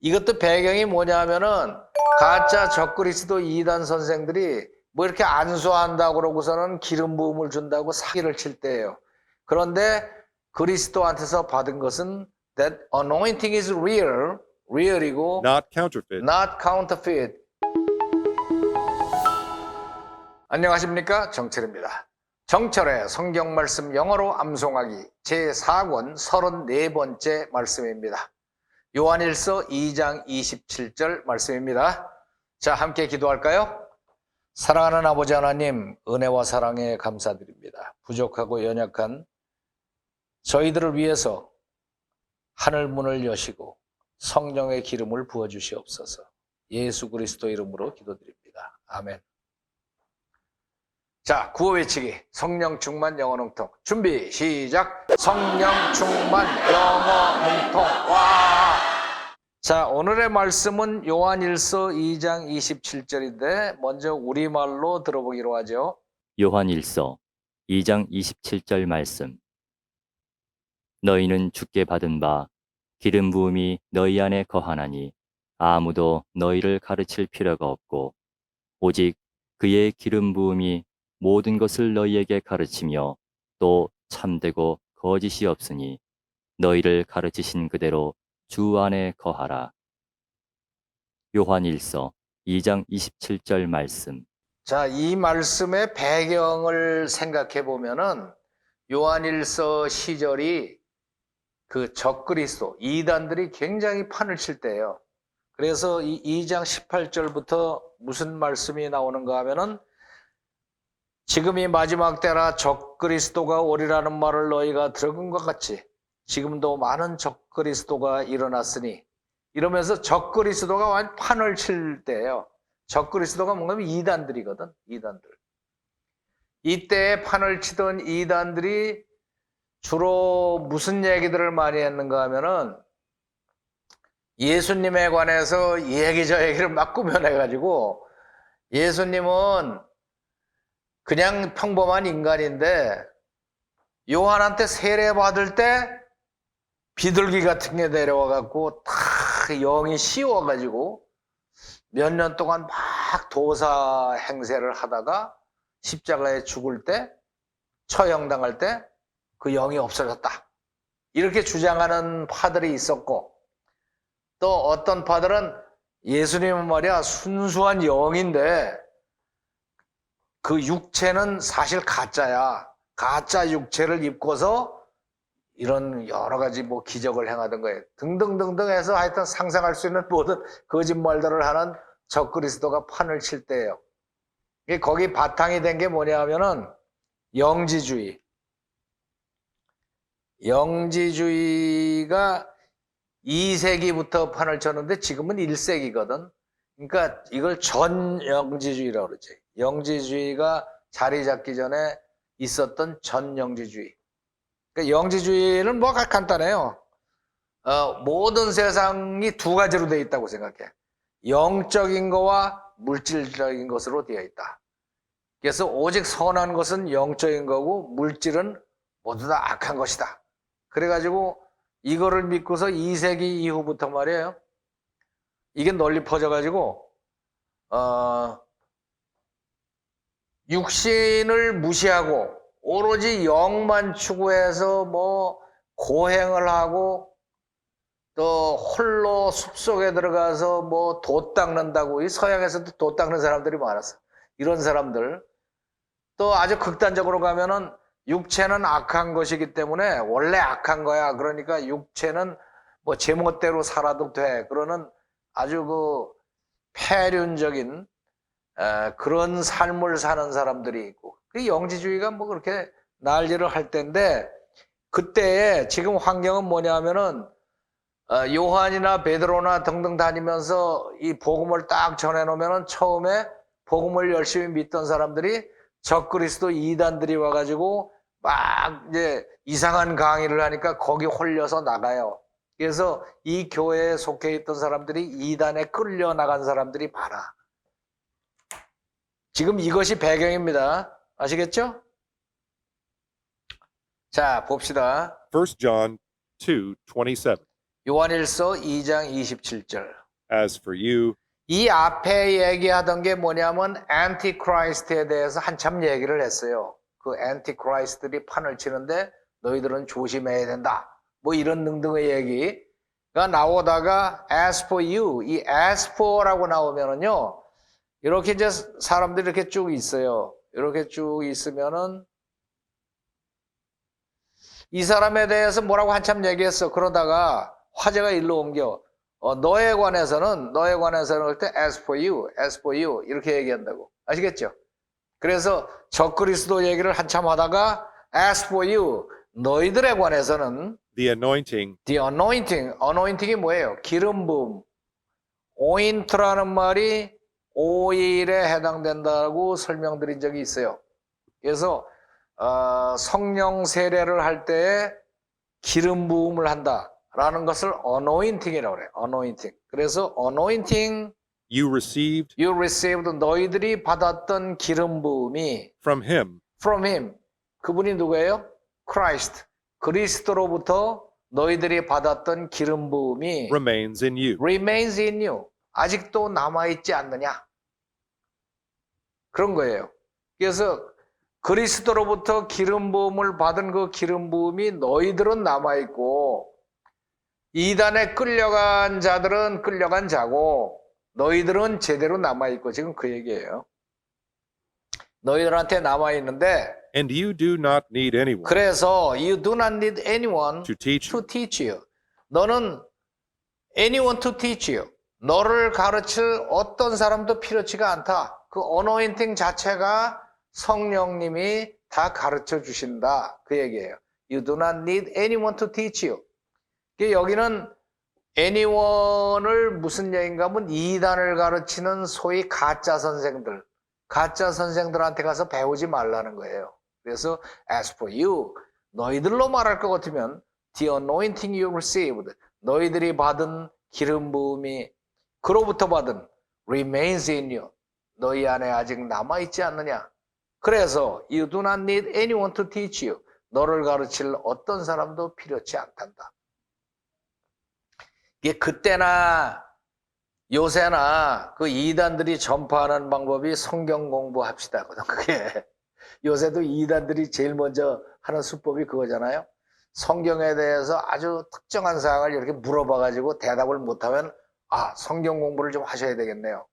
이것도 배경이 뭐냐면은 가짜 적그리스도 이단 선생들이 뭐 이렇게 안수한다고 그러고서는 기름 부음을 준다고 사기를 칠 때예요. 그런데 그리스도한테서 받은 것은 that anointing is real, real이고 not counterfeit. not counterfeit. 안녕하십니까 정철입니다. 정철의 성경 말씀 영어로 암송하기 제4권 34번째 말씀입니다. 요한일서 2장 27절 말씀입니다. 자, 함께 기도할까요? 사랑하는 아버지 하나님, 은혜와 사랑에 감사드립니다. 부족하고 연약한 저희들을 위해서 하늘 문을 여시고 성령의 기름을 부어 주시옵소서. 예수 그리스도 이름으로 기도드립니다. 아멘. 자, 구호 외치기. 성령 충만 영어 능통. 준비, 시작. 성령 충만 영어 능통. 와! 자, 오늘의 말씀은 요한일서 2장 27절인데, 먼저 우리말로 들어보기로 하죠. 요한일서 2장 27절 말씀 너희는 주께 받은 바 기름 부음이 너희 안에 거하나니 아무도 너희를 가르칠 필요가 없고 오직 그의 기름 부음이 모든 것을 너희에게 가르치며 또 참되고 거짓이 없으니 너희를 가르치신 그대로 주 안에 거하라. 요한일서 2장 27절 말씀. 자, 이 말씀의 배경을 생각해 보면은 요한일서 시절이 그 적그리스도 이단들이 굉장히 판을 칠 때예요. 그래서 이 2장 18절부터 무슨 말씀이 나오는가 하면은 지금이 마지막 때라 적그리스도가 오리라는 말을 너희가 들은 것 같이 지금도 많은 적그리스도가 일어났으니 이러면서 적그리스도가 완 판을 칠 때예요. 적그리스도가 뭔가 이단들이거든. 이단들. 이때 판을 치던 이단들이 주로 무슨 얘기들을 많이 했는가 하면은 예수님에 관해서 이 얘기 저 얘기를 막 꾸며내가지고 예수님은 그냥 평범한 인간인데 요한한테 세례 받을 때 비둘기 같은 게 내려와 갖고 다 영이 씌워 가지고 몇 년 동안 막 도사 행세를 하다가 십자가에 죽을 때 처형당할 때 그 영이 없어졌다. 이렇게 주장하는 파들이 있었고 또 어떤 파들은 예수님은 말이야 순수한 영인데 그 육체는 사실 가짜야. 가짜 육체를 입고서 이런 여러 가지 뭐 기적을 행하던 거예요. 등등등등 해서 하여튼 상상할 수 있는 모든 거짓말들을 하는 적그리스도가 판을 칠 때예요. 거기 바탕이 된 게 뭐냐 하면은 영지주의. 영지주의가 2세기부터 판을 쳤는데 지금은 1세기거든. 그러니까 이걸 전영지주의라고 그러지. 영지주의가 자리 잡기 전에 있었던 전영지주의. 그러니까 영지주의는 뭐가 간단해요. 어, 모든 세상이 두 가지로 되어 있다고 생각해. 영적인 거와 물질적인 것으로 되어 있다. 그래서 오직 선한 것은 영적인 거고 물질은 모두 다 악한 것이다. 그래가지고 이거를 믿고서 2세기 이후부터 말이에요. 이게 널리 퍼져가지고 어, 육신을 무시하고 오로지 영만 추구해서 뭐 고행을 하고 또 홀로 숲속에 들어가서 뭐돛 닦는다고 이 서양에서도 돛 닦는 사람들이 많았어. 이런 사람들 또 아주 극단적으로 가면은 육체는 악한 것이기 때문에 원래 악한 거야. 그러니까 육체는 뭐 제멋대로 살아도 돼. 그러는 아주 그 폐륜적인 에, 그런 삶을 사는 사람들이 그 영지주의가 뭐 그렇게 난리를 할 때인데 그때에 지금 환경은 뭐냐면은 어, 요한이나 베드로나 등등 다니면서 이 복음을 딱 전해 놓으면은 처음에 복음을 열심히 믿던 사람들이 적그리스도 이단들이 와가지고 막 이제 이상한 강의를 하니까 거기 홀려서 나가요. 그래서 이 교회에 속해 있던 사람들이 이단에 끌려 나간 사람들이 많아. 지금 이것이 배경입니다. 아시겠죠? 자, 봅시다. 1 John 2 27. 요한일서 2장 27절. As for you, 이 앞에 얘기하던 게 뭐냐면 안티크라이스트에 대해서 한참 얘기를 했어요. 그 안티크라이스트들이 판을 치는데 너희들은 조심해야 된다. 뭐 이런 등등의 얘기가 나오다가 as for you, 이 as for라고 나오면은요. 이렇게 이제 사람들이 이렇게 쭉 있어요. 이렇게 쭉 있으면은 이 사람에 대해서 뭐라고 한참 얘기했어. 그러다가 화제가 일로 옮겨. 어, 너에 관해서는 너에 관해서는 할때 as for you, as for you 이렇게 얘기한다고 아시겠죠? 그래서 적그리스도 얘기를 한참 하다가 as for you 너희들에 관해서는 the anointing the anointing, anointing이 뭐예요? 기름 부음. 오인트라는 말이 오일에 해당된다고 설명드린 적이 있어요. 그래서 어, 성령 세례를 할 때에 기름 부음을 한다라는 것을 anointing이라고 그래요. anointing. 그래서 anointing you received you received 너희들이 받았던 기름 부음이 from him from him. 그분이 누구예요? Christ. 그리스도로부터 너희들이 받았던 기름 부음이 remains in you. remains in you. 아직도 남아있지 않느냐? 그런 거예요. 그래서 그리스도로부터 기름 부음을 받은 그 기름 부음이 너희들은 남아 있고 이단에 끌려간 자들은 끌려간 자고 너희들은 제대로 남아 있고 지금 그 얘기예요. 너희들한테 남아 있는데 And you do not need anyone 그래서 you do not need anyone to teach to teach you. 너는 anyone to teach you. 너를 가르칠 어떤 사람도 필요치가 않다. 그 어노인팅 자체가 성령님이 다 가르쳐 주신다. 그 얘기예요. You do not need anyone to teach you. 그 여기는 anyone을 무슨 얘기인가 하면 이단을 가르치는 소위 가짜 선생들. 가짜 선생들한테 가서 배우지 말라는 거예요. 그래서 as for you, 너희들로 말할 것 같으면 the anointing you received, 너희들이 받은 기름 부음이 그로부터 받은 remains in you, 너희 안에 아직 남아 있지 않느냐? 그래서 you do not need anyone to teach you, 너를 가르칠 어떤 사람도 필요치 않단다. 이게 그때나 요새나 그 이단들이 전파하는 방법이 성경 공부합시다거든. 그게 요새도 이단들이 제일 먼저 하는 수법이 그거잖아요. 성경에 대해서 아주 특정한 사항을 이렇게 물어봐가지고 대답을 못하면 아 성경 공부를 좀 하셔야 되겠네요.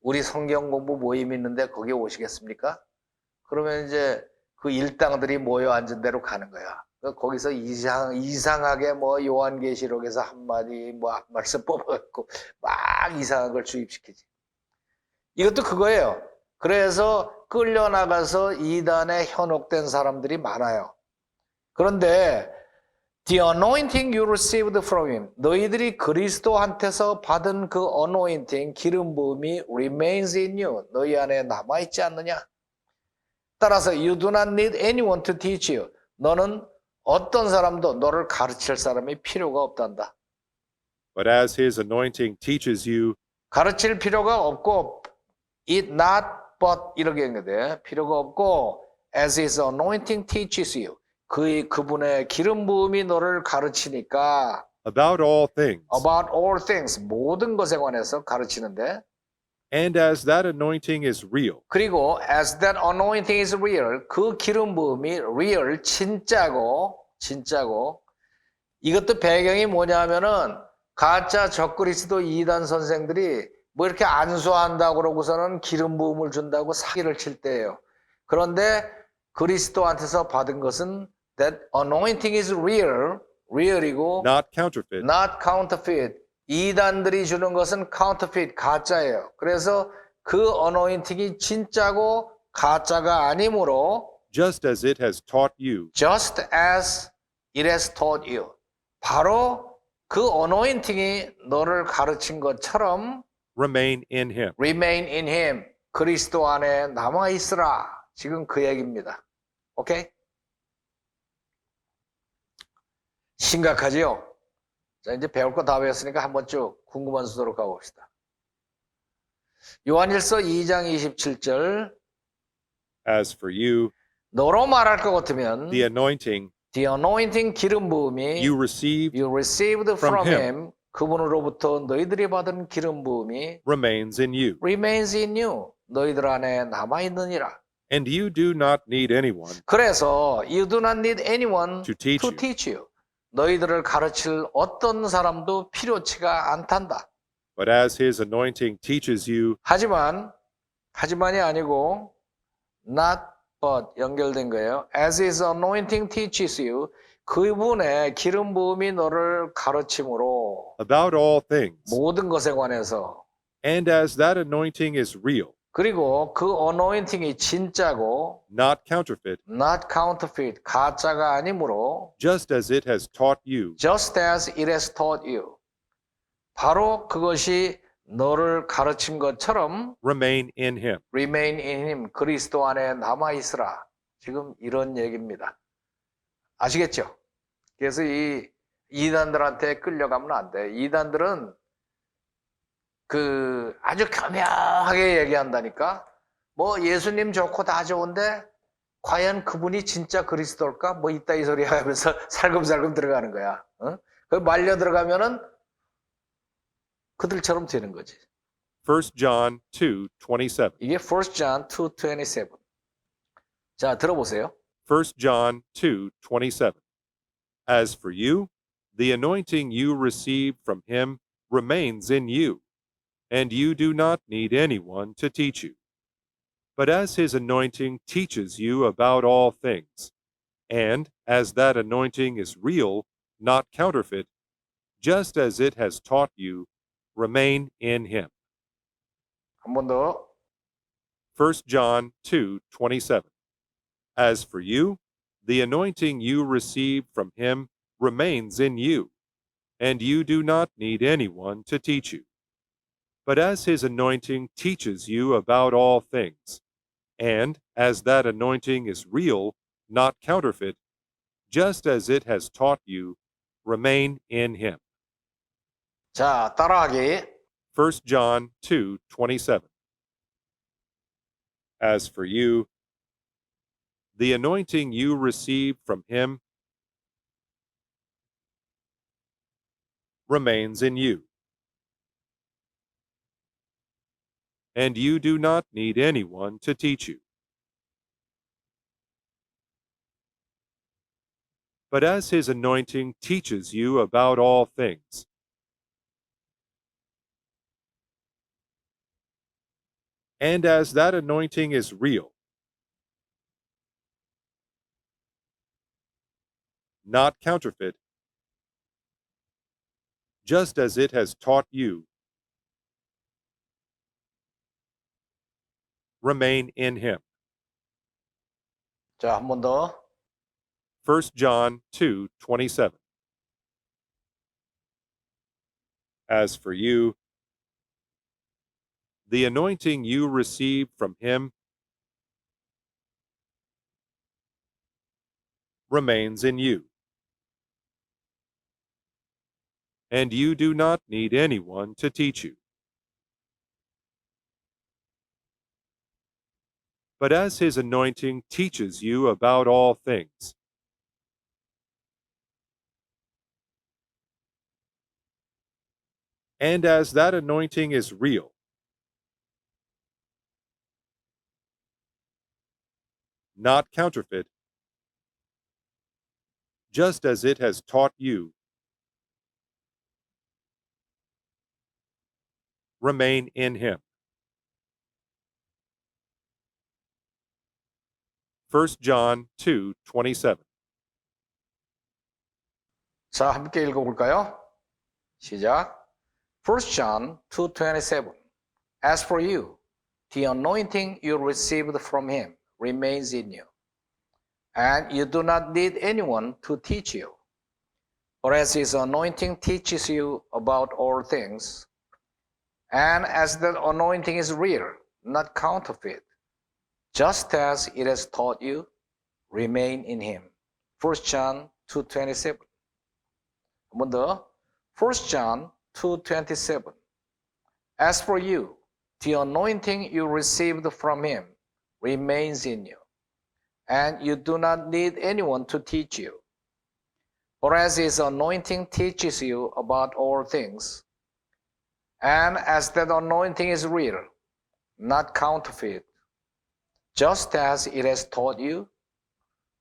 우리 성경 공부 모임 있는데 거기 오시겠습니까? 그러면 이제 그 일당들이 모여 앉은 대로 가는 거야. 그 거기서 이상, 이상하게 뭐 요한계시록에서 한마디 뭐 한 말씀 뽑아갖고 막 이상한 걸 주입시키지. 이것도 그거예요. 그래서 끌려나가서 이단에 현혹된 사람들이 많아요. 그런데 the anointing you received from him 너희들이 그리스도한테서 받은 그 anointing 기름 부음이 remains in you 너희 안에 남아 있지 않느냐? 따라서 you do not need anyone to teach you 너는 어떤 사람도 너를 가르칠 사람이 필요가 없단다. But as his anointing teaches you, 가르칠 필요가 없고 it not but 이렇게 했는데 필요가 없고 as his anointing teaches you 그 그분의 기름 부음이 너를 가르치니까 about all things, about all things. 모든 것에 관해서 가르치는데. And as that anointing is real, 그리고 as that anointing is real 그 기름 부음이 real 진짜고 진짜고. 이것도 배경이 뭐냐면은 가짜 적그리스도 이단 선생들이 뭐 이렇게 안수한다고 그러고서는 기름 부음을 준다고 사기를 칠 때예요. 그런데 그리스도한테서 받은 것은 that anointing is real, real이고 not counterfeit, not counterfeit. 이단들이 주는 것은 counterfeit, 가짜예요. 그래서 그 어노인팅이 진짜고 가짜가 아니므로 just as it has taught you. just as it has taught you. 바로 그 어노인팅이 너를 가르친 것처럼 Remain in him. remain in him. 그리스도 안에 남아 있으라. 지금 그 얘기입니다. 오케이? 심각하지요? 자, 이제 배울 거 다 배웠으니까 한번 쭉 궁금한 수도로 가봅시다. 요한일서 2장 27절 As for you, 너로 말할 것 같으면 the anointing The anointing 기름 부음이 you received you received from from him. him 그분으로부터 너희들이 받은 기름 부음이 remains in you, remains in you 너희들 안에 남아 있느니라. and you do not need anyone 그래서 you do not need anyone to teach to you. teach you. 너희들을 가르칠 어떤 사람도 필요치가 않단다. But as his anointing teaches you, 하지만 하지만이 아니고 not but 연결된 거예요. As his anointing teaches you 그분의 기름 부음이 너를 가르침으로 about all things, 모든 것에 관해서 and as that anointing is real, 그리고 그 anointing이 진짜고 not counterfeit, not counterfeit 가짜가 아니므로 just as it has taught you, just as it has taught you 바로 그것이 너를 가르친 것처럼 remain in him. remain in him 그리스도 안에 남아 있으라 지금 이런 얘기입니다 아시겠죠? 그래서 이 이단들한테 끌려가면 안 돼. 이단들은 그 아주 겸양하게 얘기한다니까. 뭐 예수님 좋고 다 좋은데 과연 그분이 진짜 그리스도일까? 뭐 이따 이 소리 하면서 살금살금 들어가는 거야. 어? 그 말려 들어가면은 그들처럼 되는 거지. 1 John 2 27. 이게 1 John 2:27. 자, 들어보세요. 1 John 2 27. As for you, the anointing you received from him remains in you, and you do not need anyone to teach you. But as his anointing teaches you about all things, and as that anointing is real, not counterfeit, just as it has taught you, remain in him. 1 John 2:27 As for you, the anointing you received from him remains in you, and you do not need anyone to teach you But as his anointing teaches you about all things, and as that anointing is real, not counterfeit, just as it has taught you, remain in him. 자, 따라하기. 1 John 2 27. As for you, the anointing you received from him remains in you, and you do not need anyone to teach you. But as his anointing teaches you about all things, and as that anointing is real, not counterfeit, just as it has taught you, remain in him. 자, 한 번 더. 1 John 2 27. As for you, the anointing you received from him remains in you, and you do not need anyone to teach you. But as his anointing teaches you about all things, and as that anointing is real, not counterfeit, just as it has taught you, remain in him. John 2 27. 자, 함께 읽어볼까요? 시작. 1 John 2:27. As for you, the anointing you received from him remains in you, and you do not need anyone to teach you. For as his anointing teaches you about all things, and as the anointing is real, not counterfeit, just as it has taught you, remain in him. 1 John 2:27. 한 번 더. 1 John 2:27. As for you, the anointing you received from him remains in you, and you do not need anyone to teach you. For as his anointing teaches you about all things, and as that anointing is real, not counterfeit, just as it has taught you,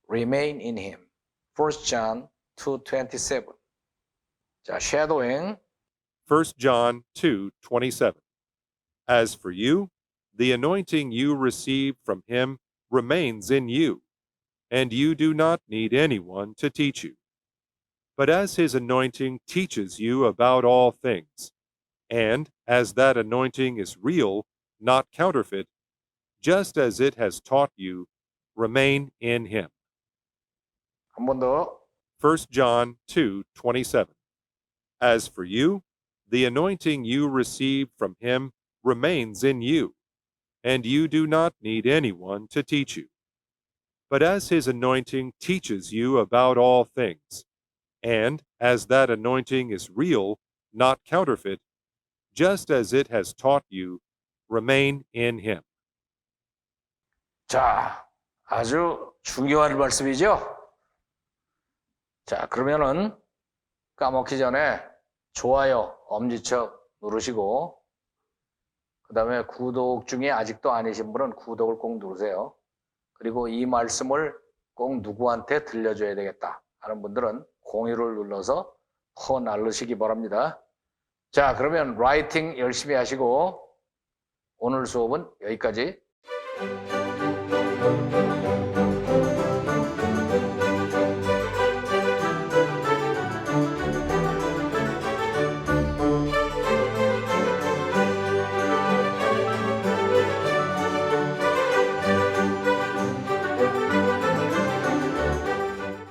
remain in him. 1 John 2:27. 자, shadowing 1 John 2:27. As for you, the anointing you received from him remains in you, and you do not need anyone to teach you. But as his anointing teaches you about all things, and as that anointing is real, not counterfeit, just as it has taught you remain in him 한 번 더. 1 John 2:27 As for you the anointing you received from him remains in you and you do not need anyone to teach you but as his anointing teaches you about all things and as that anointing is real not counterfeit just as it has taught you remain in him 자, 아주 중요한 말씀이죠? 자, 그러면은 까먹기 전에 좋아요, 엄지척 누르시고, 그 다음에 구독 중에 아직도 아니신 분은 구독을 꼭 누르세요. 그리고 이 말씀을 꼭 누구한테 들려줘야 되겠다 하는 분들은 공유를 눌러서 퍼 날르시기 바랍니다. 자, 그러면 라이팅 열심히 하시고, 오늘 수업은 여기까지.